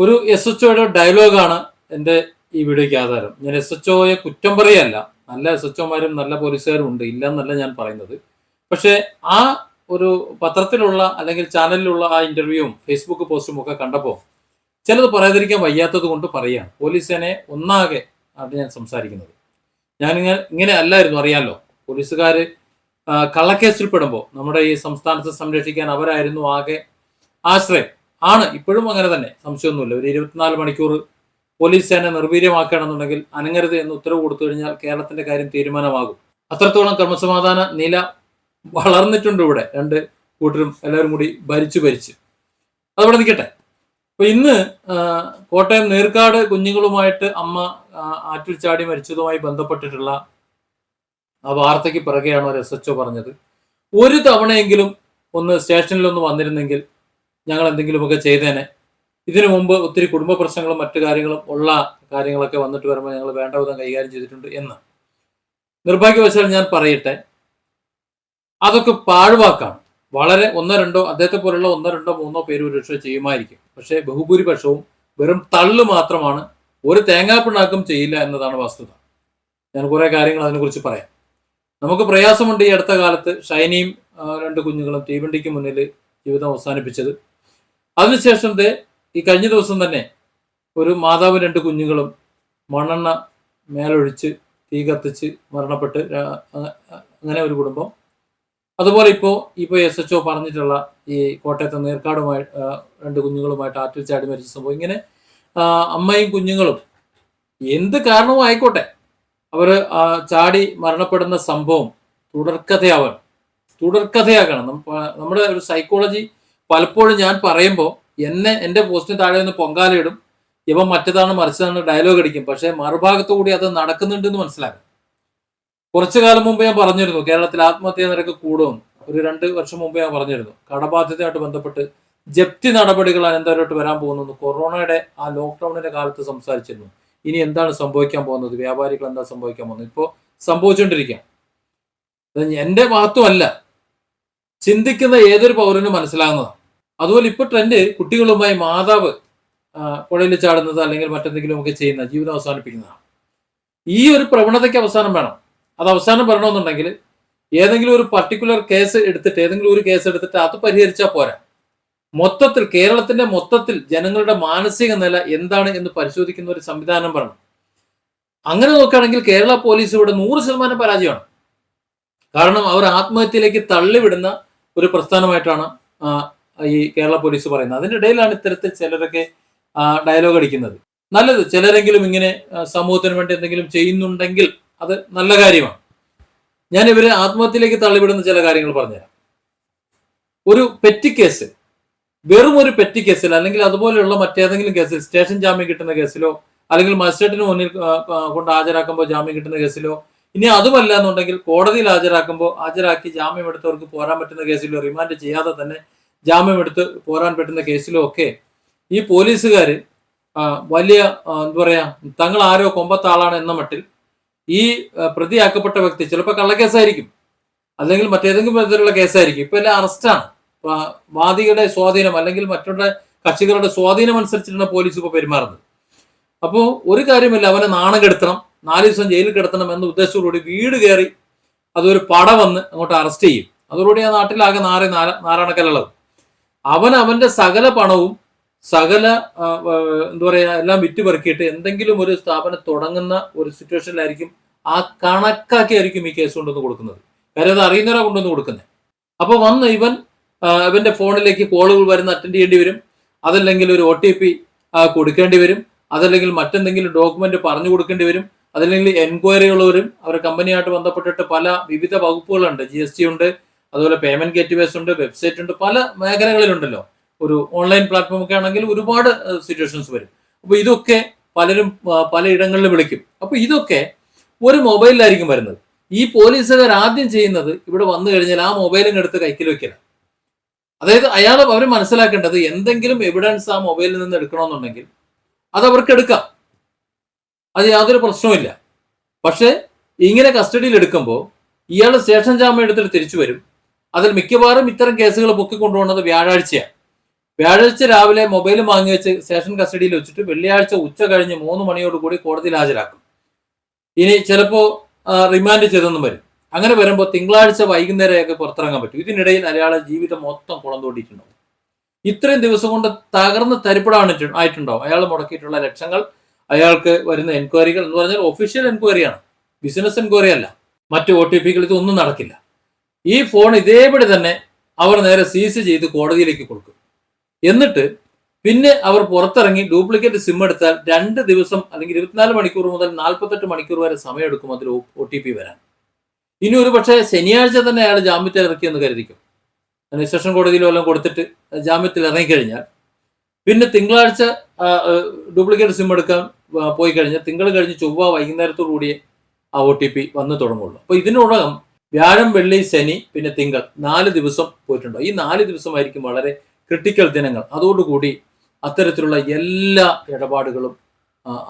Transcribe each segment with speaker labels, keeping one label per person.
Speaker 1: ഒരു S H ഒയുടെ ഡയലോഗാണ് എന്റെ ഈ വീഡിയോയ്ക്ക് ആധാരം. ഞാൻ എസ് എച്ച് ഒയെ കുറ്റം പറയല്ല നല്ല എസ് എച്ച് ഒമാരും നല്ല പോലീസുകാരും ഉണ്ട്. ഇല്ല എന്നല്ല ഞാൻ പറയുന്നത്. പക്ഷേ ആ ഒരു പത്രത്തിലുള്ള അല്ലെങ്കിൽ ചാനലിലുള്ള ആ ഇന്റർവ്യൂവും ഫേസ്ബുക്ക് പോസ്റ്റും ഒക്കെ കണ്ടപ്പോൾ ചിലത് പറയാതിരിക്കാൻ വയ്യാത്തത് കൊണ്ട് പറയാം പോലീസിനെ ഒന്നാകെ ആണ് ഞാൻ സംസാരിക്കുന്നത്. ഞാനിങ്ങനെ ഇങ്ങനെ അല്ലായിരുന്നു അറിയാമല്ലോ പോലീസുകാർ കള്ളക്കേസിൽ പെടുമ്പോൾ നമ്മുടെ ഈ സംസ്ഥാനത്തെ സംരക്ഷിക്കാൻ അവരായിരുന്നു ആകെ ആശ്രയം. ആണ്. ഇപ്പോഴും അങ്ങനെ തന്നെ. സംശയമൊന്നുമില്ല. ഒരു ഇരുപത്തിനാല് മണിക്കൂർ പോലീസ് സേന നിർവീര്യമാക്കുകയാണെന്നുണ്ടെങ്കിൽ അനങ്ങരുത് എന്ന് ഉത്തരവ് കൊടുത്തു കഴിഞ്ഞാൽ കേരളത്തിന്റെ കാര്യം തീരുമാനമാകും. അത്രത്തോളം ക്രമസമാധാന നില വളർന്നിട്ടുണ്ട് ഇവിടെ. രണ്ട് കൂട്ടരും എല്ലാവരും കൂടി ഭരിച്ചു ഭരിച്ച്. അതവിടെ നിൽക്കട്ടെ. അപ്പൊ ഇന്ന് കോട്ടയം നീർക്കാട് കുഞ്ഞുങ്ങളുമായിട്ട് അമ്മ ആറ്റിൽ ചാടി മരിച്ചതുമായി ബന്ധപ്പെട്ടിട്ടുള്ള ആ വാർത്തയ്ക്ക് പിറകെയാണ് ഒരു എസ് എച്ച് പറഞ്ഞത്. ഒരു തവണയെങ്കിലും ഒന്ന് സ്റ്റേഷനിൽ ഒന്ന് വന്നിരുന്നെങ്കിൽ ഞങ്ങൾ എന്തെങ്കിലുമൊക്കെ ചെയ്തേനെ. ഇതിനു മുമ്പ് ഒത്തിരി കുടുംബ പ്രശ്നങ്ങളും മറ്റു കാര്യങ്ങളും ഉള്ള കാര്യങ്ങളൊക്കെ വന്നിട്ട് വരുമ്പോൾ ഞങ്ങൾ വേണ്ട വിധം കൈകാര്യം ചെയ്തിട്ടുണ്ട് എന്ന്. നിർഭാഗ്യവശാൽ ഞാൻ പറയട്ടെ അതൊക്കെ പാഴ്വാക്കാണ്. വളരെ ഒന്നോ രണ്ടോ അദ്ദേഹത്തെ പോലുള്ള ഒന്നോ രണ്ടോ മൂന്നോ പേര് ഒരു രക്ഷ ചെയ്യുമായിരിക്കും. പക്ഷേ ബഹുഭൂരിപക്ഷവും വെറും തള്ളു മാത്രമാണ്. ഒരു തേങ്ങാപ്പിണ്ണാക്കും ചെയ്യില്ല എന്നതാണ് വസ്തുത. ഞാൻ കുറേ കാര്യങ്ങൾ അതിനെക്കുറിച്ച് പറയാം. നമുക്ക് പ്രയാസമുണ്ട് ഈ അടുത്ത കാലത്ത് ഷൈനിയും രണ്ട് കുഞ്ഞുങ്ങളും തീവണ്ടിക്ക് മുന്നിൽ ജീവിതം അവസാനിപ്പിച്ചത്. അതിനുശേഷം ഈ കഴിഞ്ഞ ദിവസം തന്നെ ഒരു മാതാവ് രണ്ട് കുഞ്ഞുങ്ങളും മണ്ണെണ്ണ മേലൊഴിച്ച് തീ കത്തിച്ച് മരണപ്പെട്ട് അങ്ങനെ ഒരു കുടുംബം. അതുപോലെ ഇപ്പോൾ ഇപ്പോൾ എസ് എച്ച് ഒ പറഞ്ഞിട്ടുള്ള ഈ കോട്ടയത്തെ നീർക്കാടുമായി രണ്ട് കുഞ്ഞുങ്ങളുമായിട്ട് ആറ്റിൽ ചാടി മരിച്ച സംഭവം ഇങ്ങനെ അമ്മയും കുഞ്ഞുങ്ങളും എന്ത് കാരണവും ആയിക്കോട്ടെ അവർ ചാടി മരണപ്പെടുന്ന സംഭവം തുടർക്കഥയാവണം തുടർക്കഥയാക്കണം നമ്മ- നമ്മുടെ ഒരു സൈക്കോളജി പലപ്പോഴും ഞാൻ പറയുമ്പോൾ എന്നെ എന്റെ പോസ്റ്റിന് താഴെ നിന്ന് പൊങ്കാലയിടും. ഇവൻ മറ്റേതാണ് മറിച്ചതാണ് ഡയലോഗ് അടിക്കും. പക്ഷേ മറുഭാഗത്തു കൂടി അത് നടക്കുന്നുണ്ട് എന്ന് മനസ്സിലാക്കും. കുറച്ചു കാലം മുമ്പ് ഞാൻ പറഞ്ഞിരുന്നു കേരളത്തിൽ ആത്മഹത്യാ നിരക്ക് കൂടുമെന്ന് ഒരു രണ്ട് വർഷം മുമ്പ് ഞാൻ പറഞ്ഞിരുന്നു കടബാധ്യതയായിട്ട് ബന്ധപ്പെട്ട് ജപ്തി നടപടികൾ അനന്തരമായിട്ട് വരാൻ പോകുന്നു. കൊറോണയുടെ ആ ലോക്ക്ഡൌണിന്റെ കാലത്ത് സംസാരിച്ചിരുന്നു. ഇനി എന്താണ് സംഭവിക്കാൻ പോകുന്നത്? വ്യാപാരികൾ എന്താ സംഭവിക്കാൻ പോകുന്നത്? ഇപ്പോൾ സംഭവിച്ചുകൊണ്ടിരിക്കുകയാണ് എന്റെ മഹത്വമല്ല ചിന്തിക്കുന്ന ഏതൊരു പൗരനും മനസ്സിലാകുന്നതാണ് അതുപോലെ ഇപ്പോൾ ട്രെൻഡ് കുട്ടികളുമായി മാതാവ് പുഴയിൽ ചാടുന്നത് അല്ലെങ്കിൽ മറ്റെന്തെങ്കിലും ഒക്കെ ചെയ്യുന്ന ജീവിതം അവസാനിപ്പിക്കുന്നതാണ്. ഈ ഒരു പ്രവണതയ്ക്ക് അവസാനം വേണം. അത് അവസാനം വരണമെന്നുണ്ടെങ്കിൽ ഏതെങ്കിലും ഒരു പർട്ടിക്കുലർ കേസ് എടുത്തിട്ട് ഏതെങ്കിലും ഒരു കേസ് എടുത്തിട്ട് അത് പരിഹരിച്ചാൽ പോരാ. മൊത്തത്തിൽ കേരളത്തിന്റെ മൊത്തത്തിൽ ജനങ്ങളുടെ മാനസിക നില എന്താണ് എന്ന് പരിശോധിക്കുന്ന ഒരു സംവിധാനം വരണം. അങ്ങനെ നോക്കുകയാണെങ്കിൽ കേരള പോലീസ് ഇവിടെ നൂറ് ശതമാനം പരാജയമാണ്. കാരണം അവർ ആത്മഹത്യയിലേക്ക് തള്ളിവിടുന്ന ഒരു പ്രസ്ഥാനമായിട്ടാണ് ഈ കേരള പോലീസ് പറയുന്നത്. അതിന്റെ ഇടയിലാണ് ഇത്തരത്തിൽ ചിലരൊക്കെ ഡയലോഗ് അടിക്കുന്നത്. നല്ലത് ചിലരെങ്കിലും ഇങ്ങനെ സമൂഹത്തിന് വേണ്ടി എന്തെങ്കിലും ചെയ്യുന്നുണ്ടെങ്കിൽ അത് നല്ല കാര്യമാണ്. ഞാൻ ഇവരെ ആത്മഹത്യയിലേക്ക് തള്ളിവിടുന്ന ചില കാര്യങ്ങൾ പറഞ്ഞുതരാം. ഒരു പെറ്റി കേസ് വെറും ഒരു പെറ്റി കേസിൽ അല്ലെങ്കിൽ അതുപോലെയുള്ള മറ്റേതെങ്കിലും കേസിൽ സ്റ്റേഷൻ ജാമ്യം കിട്ടുന്ന കേസിലോ അല്ലെങ്കിൽ മജിസ്ട്രേറ്റിന് മുന്നിൽ കൊണ്ട് ഹാജരാക്കുമ്പോൾ ജാമ്യം കിട്ടുന്ന കേസിലോ ഇനി അതുമല്ല എന്നുണ്ടെങ്കിൽ കോടതിയിൽ ഹാജരാക്കുമ്പോൾ ഹാജരാക്കി ജാമ്യം എടുത്തവർക്ക് പോരാൻ പറ്റുന്ന കേസിലോ റിമാൻഡ് ചെയ്യാതെ തന്നെ ജാമ്യം എടുത്ത് പോരാൻ പറ്റുന്ന കേസിലും ഒക്കെ ഈ പോലീസുകാർ വലിയ എന്താ പറയാ തങ്ങൾ ആരോ കൊമ്പത്താളാണ് എന്ന മട്ടിൽ ഈ പ്രതിയാക്കപ്പെട്ട വ്യക്തി ചിലപ്പോൾ കള്ളക്കേസായിരിക്കും. അല്ലെങ്കിൽ മറ്റേതെങ്കിലും വിധത്തിലുള്ള കേസായിരിക്കും. ഇപ്പൊ എല്ലാം അറസ്റ്റാണ്. വാദികളുടെ സ്വാധീനം അല്ലെങ്കിൽ മറ്റുള്ള കക്ഷികളുടെ സ്വാധീനം അനുസരിച്ചിട്ടാണ് പോലീസ് ഇപ്പോൾ പെരുമാറുന്നത്. അപ്പോൾ ഒരു കാര്യമില്ല അവനെ നാണം കെടുത്തണം നാല് ദിവസം ജയിലിൽ കിടത്തണം എന്ന ഉദ്ദേശത്തോടുകൂടി വീട് കയറി അതൊരു പട വന്ന് അങ്ങോട്ട് അറസ്റ്റ് ചെയ്യും. അതോടുകൂടി ആ നാട്ടിലാകെ നാര നാരായണക്കല്ലുള്ളത്. അവൻ അവന്റെ സകല പണവും സകല എന്താ പറയാ എല്ലാം വിറ്റുപെറുക്കിയിട്ട് എന്തെങ്കിലും ഒരു സ്ഥാപനം തുടങ്ങുന്ന ഒരു സിറ്റുവേഷനിലായിരിക്കും ആ കണക്കാക്കിയായിരിക്കും ഈ കേസ് കൊണ്ടുവന്ന് കൊടുക്കുന്നത്. കാര്യം അത് അറിയുന്നവരാ കൊണ്ടുവന്ന് കൊടുക്കുന്നത് അപ്പോൾ വന്ന് ഇവൻ ഇവന്റെ ഫോണിലേക്ക് കോളുകൾ വരുന്ന അറ്റൻഡ് ചെയ്യേണ്ടി വരും. അതല്ലെങ്കിൽ ഒരു ഒ ടി പി കൊടുക്കേണ്ടി വരും. അതല്ലെങ്കിൽ മറ്റെന്തെങ്കിലും ഡോക്യുമെന്റ് പറഞ്ഞു കൊടുക്കേണ്ടി വരും. അതല്ലെങ്കിൽ എൻക്വയറികൾ വരും അവരുടെ കമ്പനിയായിട്ട് ബന്ധപ്പെട്ടിട്ട് പല വിവിധ വകുപ്പുകളുണ്ട്. ജി എസ് ടി ഉണ്ട് അതുപോലെ പേയ്മെന്റ് ഗേറ്റ് വേസ് ഉണ്ട് വെബ്സൈറ്റ് ഉണ്ട് പല മേഖലകളിലുണ്ടല്ലോ. ഒരു ഓൺലൈൻ പ്ലാറ്റ്ഫോം ഒക്കെ ആണെങ്കിൽ ഒരുപാട് സിറ്റുവേഷൻസ് വരും. അപ്പോൾ ഇതൊക്കെ പലരും പല പലയിടങ്ങളിൽ വിളിക്കും. അപ്പോൾ ഇതൊക്കെ ഒരു മൊബൈലിലായിരിക്കും വരുന്നത്. ഈ പോലീസുകാർ ആദ്യം ചെയ്യുന്നത് ഇവിടെ വന്നു കഴിഞ്ഞാൽ ആ മൊബൈലും എടുത്ത് കൈക്കിൽ വെക്കില്ല അതായത് അയാൾ അവർ മനസ്സിലാക്കേണ്ടത് എന്തെങ്കിലും എവിഡൻസ് ആ മൊബൈലിൽ നിന്ന് എടുക്കണമെന്നുണ്ടെങ്കിൽ അത് അവർക്ക് എടുക്കാം. അത് യാതൊരു പ്രശ്നവുമില്ല പക്ഷേ ഇങ്ങനെ കസ്റ്റഡിയിൽ എടുക്കുമ്പോൾ ഇയാൾ സ്റ്റേഷൻ ജാമ്യം എടുത്തിട്ട് തിരിച്ചു വരും. അതിൽ മിക്കവാറും ഇത്തരം കേസുകൾ പൊക്കിക്കൊണ്ടുപോകുന്നത് വ്യാഴാഴ്ചയാണ്. വ്യാഴാഴ്ച രാവിലെ മൊബൈൽ വാങ്ങി വെച്ച് സ്റ്റേഷൻ കസ്റ്റഡിയിൽ വെച്ചിട്ട് വെള്ളിയാഴ്ച ഉച്ച കഴിഞ്ഞ് മൂന്ന് മണിയോടുകൂടി കോടതിയിൽ ഹാജരാക്കും. ഇനി ചിലപ്പോൾ റിമാൻഡ് ചെയ്തെന്നും വരും. അങ്ങനെ വരുമ്പോൾ തിങ്കളാഴ്ച വൈകുന്നേരമൊക്കെ പുറത്തിറങ്ങാൻ പറ്റും. ഇതിനിടയിൽ അയാളെ ജീവിതം മൊത്തം കുളം ഇത്രയും ദിവസം കൊണ്ട് തകർന്ന് തരിപ്പടാണ് ആയിട്ടുണ്ടാവും. അയാൾ മുടക്കിയിട്ടുള്ള ലക്ഷങ്ങൾ അയാൾക്ക് വരുന്ന എൻക്വയറികൾ എന്ന് പറഞ്ഞാൽ ഒഫീഷ്യൽ എൻക്വയറിയാണ്. ബിസിനസ് എൻക്വയറി അല്ല മറ്റു ഒ ടി പികൾ ഇതൊന്നും നടക്കില്ല. ഈ ഫോൺ ഇതേപടി തന്നെ അവർ നേരെ സീസ് ചെയ്ത് കോടതിയിലേക്ക് കൊടുക്കും. എന്നിട്ട് പിന്നെ അവർ പുറത്തിറങ്ങി ഡ്യൂപ്ലിക്കേറ്റ് സിം എടുത്താൽ രണ്ട് ദിവസം അല്ലെങ്കിൽ ഇരുപത്തിനാല് മണിക്കൂർ മുതൽ നാൽപ്പത്തെട്ട് മണിക്കൂർ വരെ സമയമെടുക്കും അതിൽ ഒ ടി പി വരാൻ. ഇനി ഒരു പക്ഷേ ശനിയാഴ്ച തന്നെ അയാൾ ജാമ്യത്തിൽ ഇറക്കിയെന്ന് കരുതിക്കും. രജിസ്ട്രേഷൻ കോടതിയിലോ എല്ലാം കൊടുത്തിട്ട് ജാമ്യത്തിൽ ഇറങ്ങിക്കഴിഞ്ഞാൽ. പിന്നെ തിങ്കളാഴ്ച ഡ്യൂപ്ലിക്കേറ്റ് സിം എടുക്കാൻ പോയി കഴിഞ്ഞാൽ തിങ്കൾ കഴിഞ്ഞ് ചൊവ്വ വൈകുന്നേരത്തോടു കൂടിയേ ആ ഒ ടി പി വന്ന് തുടങ്ങുള്ളൂ. അപ്പോൾ ഇതിനോടകം വ്യാഴം വെള്ളി ശനി പിന്നെ തിങ്കൾ നാല് ദിവസം പോയിട്ടുണ്ടോ. ഈ നാല് ദിവസമായിരിക്കും വളരെ ക്രിട്ടിക്കൽ ദിനങ്ങൾ. അതോടുകൂടി അത്തരത്തിലുള്ള എല്ലാ ഇടപാടുകളും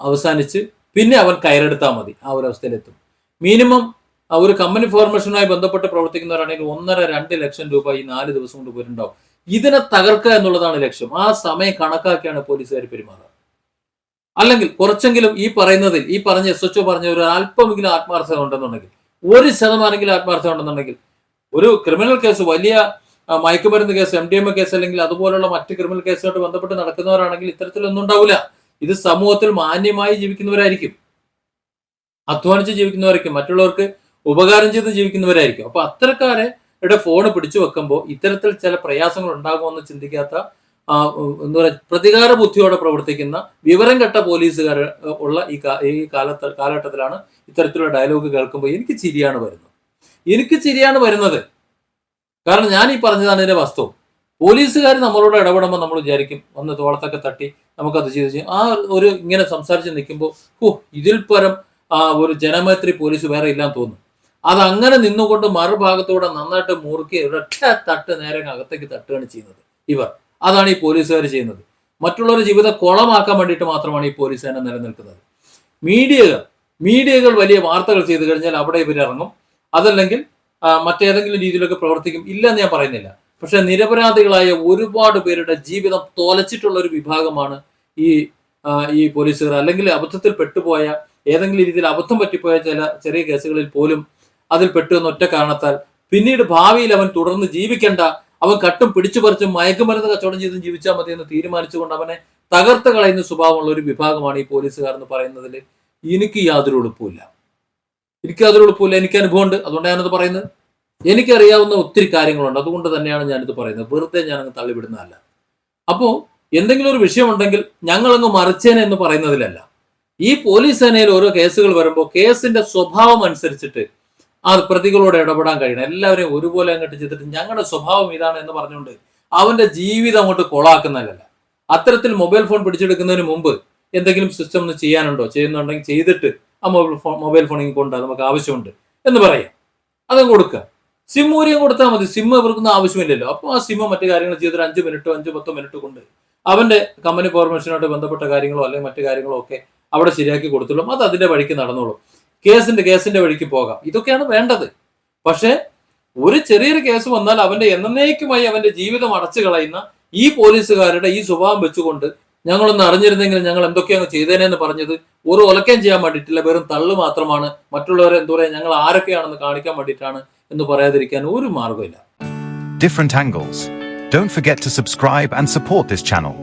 Speaker 1: അവസാനിച്ച് പിന്നെ അവൻ കയറെടുത്താൽ മതി. ആ ഒരു അവസ്ഥയിലെത്തും. മിനിമം ഒരു കമ്പനി ഫോർമേഷനുമായി ബന്ധപ്പെട്ട് പ്രവർത്തിക്കുന്നവരാണെങ്കിൽ ഒന്നര രണ്ട് ലക്ഷം രൂപ ഈ നാല് ദിവസം കൊണ്ട് പോയിട്ടുണ്ടാവും. ഇതിനെ തകർക്കുക എന്നുള്ളതാണ് ലക്ഷ്യം. ആ സമയം കണക്കാക്കിയാണ് പോലീസുകാർ പെരുമാറുക. അല്ലെങ്കിൽ കുറച്ചെങ്കിലും ഈ പറയുന്നതിൽ ഈ പറഞ്ഞ എസ് എച്ച് പറഞ്ഞ ഒരു അല്പമെങ്കിലും ആത്മാർത്ഥത ഉണ്ടെന്നുണ്ടെങ്കിൽ ഒരു ശതമാനെങ്കിലും ആത്മാർത്ഥം ഉണ്ടെന്നുണ്ടെങ്കിൽ ഒരു ക്രിമിനൽ കേസ് വലിയ മയക്കുമരുന്ന് case M D M A case അല്ലെങ്കിൽ അതുപോലുള്ള മറ്റ് ക്രിമിനൽ കേസുമായിട്ട് ബന്ധപ്പെട്ട് നടക്കുന്നവരാണെങ്കിൽ ഇത്തരത്തിലൊന്നും ഉണ്ടാവില്ല ഇത് സമൂഹത്തിൽ മാന്യമായി ജീവിക്കുന്നവരായിരിക്കും. അധ്വാനിച്ച് ജീവിക്കുന്നവരായിരിക്കും. മറ്റുള്ളവർക്ക് ഉപകാരം ചെയ്ത് ജീവിക്കുന്നവരായിരിക്കും. അപ്പൊ അത്തരക്കാരെ ഫോണ് പിടിച്ചു വെക്കുമ്പോൾ ഇത്തരത്തിൽ ചില പ്രയാസങ്ങൾ ഉണ്ടാകുമെന്ന് ചിന്തിക്കാത്ത എന്താ പറയുക പ്രതികാര ബുദ്ധിയോടെ പ്രവർത്തിക്കുന്ന വിവരം കെട്ട പോലീസുകാർ ഉള്ള ഈ ഈ കാലത്ത് കാലഘട്ടത്തിലാണ് ഇത്തരത്തിലുള്ള ഡയലോഗ് കേൾക്കുമ്പോൾ എനിക്ക് ചിരിയാണ് വരുന്നത്. എനിക്ക് ചിരിയാണ് വരുന്നത്. കാരണം ഞാൻ ഈ പറഞ്ഞതാണ് ഇതിന്റെ വസ്തു. പോലീസുകാർ നമ്മളോട് ഇടപെടുമ്പോൾ നമ്മൾ വിചാരിക്കും ഒന്ന് തോളത്തൊക്കെ തട്ടി നമുക്കത് ചെയ്ത് ചെയ്യും ആ ഒരു ഇങ്ങനെ സംസാരിച്ച് നിൽക്കുമ്പോൾ ഓ ഇതിൽ പരം ആ ഒരു ജനമൈത്രി പോലീസ് വേറെ ഇല്ലാന്ന് തോന്നും. അതങ്ങനെ നിന്നുകൊണ്ട് മറുഭാഗത്തൂടെ നന്നായിട്ട് മുറുക്കി ഒരൊറ്റ തട്ട് നേരെ അകത്തേക്ക് തട്ടുകയാണ് ചെയ്യുന്നത് ഇവർ. അതാണ് ഈ പോലീസുകാർ ചെയ്യുന്നത്. മറ്റുള്ളവരുടെ ജീവിത കുളമാക്കാൻ വേണ്ടിയിട്ട് മാത്രമാണ് ഈ പോലീസ് സേന നിലനിൽക്കുന്നത്. മീഡിയകൾ മീഡിയകൾ വലിയ വാർത്തകൾ ചെയ്തു കഴിഞ്ഞാൽ അവിടെ ഇവരിറങ്ങും. അതല്ലെങ്കിൽ മറ്റേതെങ്കിലും രീതിയിലൊക്കെ പ്രവർത്തിക്കും. ഇല്ല ഇല്ലെന്ന് ഞാൻ പറയുന്നില്ല. പക്ഷെ നിരപരാധികളായ ഒരുപാട് പേരുടെ ജീവിതം തോലച്ചിട്ടുള്ള ഒരു വിഭാഗമാണ് ഈ ഈ പോലീസുകാർ. അല്ലെങ്കിൽ അബദ്ധത്തിൽ പെട്ടുപോയ ഏതെങ്കിലും രീതിയിൽ അബദ്ധം പറ്റിപ്പോയ ചില ചെറിയ കേസുകളിൽ പോലും അതിൽ പെട്ടു എന്ന ഒറ്റ കാരണത്താൽ പിന്നീട് ഭാവിയിൽ അവൻ തുടർന്ന് ജീവിക്കേണ്ട അവൻ കട്ടും പിടിച്ചു പറിച്ചും മയക്കുമരുന്ന് കച്ചവടം ചെയ്തും ജീവിച്ചാൽ മതി എന്ന് തീരുമാനിച്ചുകൊണ്ട് അവനെ തകർത്ത് കളയുന്ന സ്വഭാവമുള്ള ഒരു വിഭാഗമാണ് ഈ പോലീസുകാർ എന്ന് പറയുന്നതിൽ എനിക്ക് യാതൊരു എളുപ്പമില്ല എനിക്ക് യാതൊരു എളുപ്പമില്ല എനിക്ക് അനുഭവമുണ്ട്. അതുകൊണ്ട് ഞാനത് പറയുന്നത്. എനിക്കറിയാവുന്ന ഒത്തിരി കാര്യങ്ങളുണ്ട്. അതുകൊണ്ട് തന്നെയാണ് ഞാനിത് പറയുന്നത്. വെറുതെ ഞാനങ്ങ് തള്ളിവിടുന്നതല്ല. അപ്പോൾ എന്തെങ്കിലും ഒരു വിഷയമുണ്ടെങ്കിൽ ഞങ്ങളങ്ങ് മറിച്ചേനെ എന്ന് പറയുന്നതിലല്ല. ഈ പോലീസ് സേനയിൽ ഓരോ കേസുകൾ വരുമ്പോൾ കേസിന്റെ സ്വഭാവം അനുസരിച്ചിട്ട് ആ പ്രതികളോട് ഇടപെടാൻ കഴിയണം. എല്ലാവരെയും ഒരുപോലെ അങ്ങോട്ട് ചെയ്തിട്ട് ഞങ്ങളുടെ സ്വഭാവം ഇതാണ് എന്ന് പറഞ്ഞുകൊണ്ട് അവന്റെ ജീവിതം അങ്ങോട്ട് കൊളാക്കുന്നതല്ല. അത്തരത്തിൽ മൊബൈൽ ഫോൺ പിടിച്ചെടുക്കുന്നതിന് മുമ്പ് എന്തെങ്കിലും സിസ്റ്റം ഒന്ന് ചെയ്യാനുണ്ടോ? ചെയ്യുന്നുണ്ടെങ്കിൽ ചെയ്തിട്ട് ആ മൊബൈൽ ഫോൺ മൊബൈൽ ഫോണിൽ കൊണ്ട് നമുക്ക് ആവശ്യമുണ്ട് എന്ന് പറയാം. അതും കൊടുക്കുക. സിം ഊരിയും കൊടുത്താൽ മതി. സിം ഇവർക്കൊന്നും ആവശ്യമില്ലല്ലോ. അപ്പോൾ ആ സിം മറ്റു കാര്യങ്ങൾ ചെയ്തിട്ട് അഞ്ച് മിനിറ്റോ അഞ്ച് പത്തോ മിനിറ്റോ കൊണ്ട് അവന്റെ കമ്പനി ഫോർമേഷനുമായിട്ട് ബന്ധപ്പെട്ട കാര്യങ്ങളോ അല്ലെങ്കിൽ മറ്റു കാര്യങ്ങളോ ഒക്കെ അവിടെ ശരിയാക്കി കൊടുത്തോളും അത് അതിന്റെ വഴിക്ക് നടന്നോളും. കേസിന്റെ കേസിന്റെ വഴിക്ക് പോകാം. ഇതൊക്കെയാണ് വേണ്ടത്. പക്ഷേ ഒരു ചെറിയൊരു കേസ് വന്നാൽ അവന്റെ എന്നേക്കുമായി അവന്റെ ജീവിതം അടച്ചു കളയുന്ന ഈ പോലീസുകാരുടെ ഈ സ്വഭാവം വെച്ചുകൊണ്ട് ഞങ്ങളൊന്ന് അറിഞ്ഞിരുന്നെങ്കിൽ ഞങ്ങൾ എന്തൊക്കെയാണ് ചെയ്തേനെന്ന് പറഞ്ഞത് ഒരു ഒലക്കം ചെയ്യാൻ വേണ്ടിയിട്ടില്ല. വെറും തള്ളു മാത്രമാണ്. മറ്റുള്ളവരെ എന്താ പറയാ ഞങ്ങൾ ആരൊക്കെയാണെന്ന് കാണിക്കാൻ വേണ്ടിയിട്ടാണ് എന്ന് പറയാതിരിക്കാൻ ഒരു മാർഗമില്ല
Speaker 2: different angles. Don't forget to subscribe and support this channel.